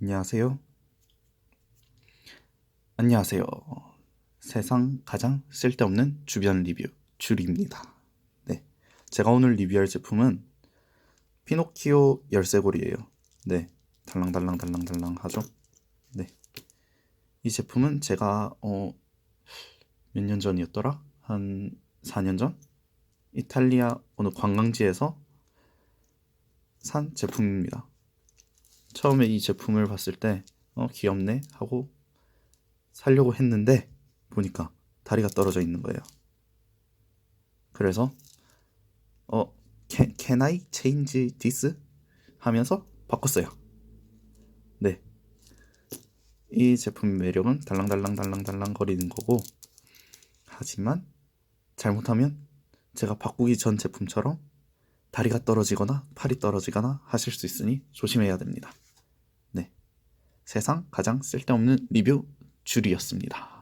안녕하세요. 안녕하세요. 세상 가장 쓸데없는 주변 리뷰 줄입니다. 네. 제가 오늘 리뷰할 제품은 피노키오 열쇠고리예요. 네. 달랑달랑 달랑달랑 하죠. 네. 이 제품은 제가 어 몇 년 전이었더라? 한 4년 전? 이탈리아 어느 관광지에서 산 제품입니다. 처음에 이 제품을 봤을 때, 어, 귀엽네 하고 살려고 했는데, 보니까 다리가 떨어져 있는 거예요. 그래서, 어, can, can I change this? 하면서 바꿨어요. 네. 이 제품의 매력은 달랑달랑달랑달랑 거리는 거고, 하지만, 잘못하면 제가 바꾸기 전 제품처럼 다리가 떨어지거나 팔이 떨어지거나 하실 수 있으니 조심해야 됩니다. 네. 세상 가장 쓸데없는 리뷰 줄이었습니다.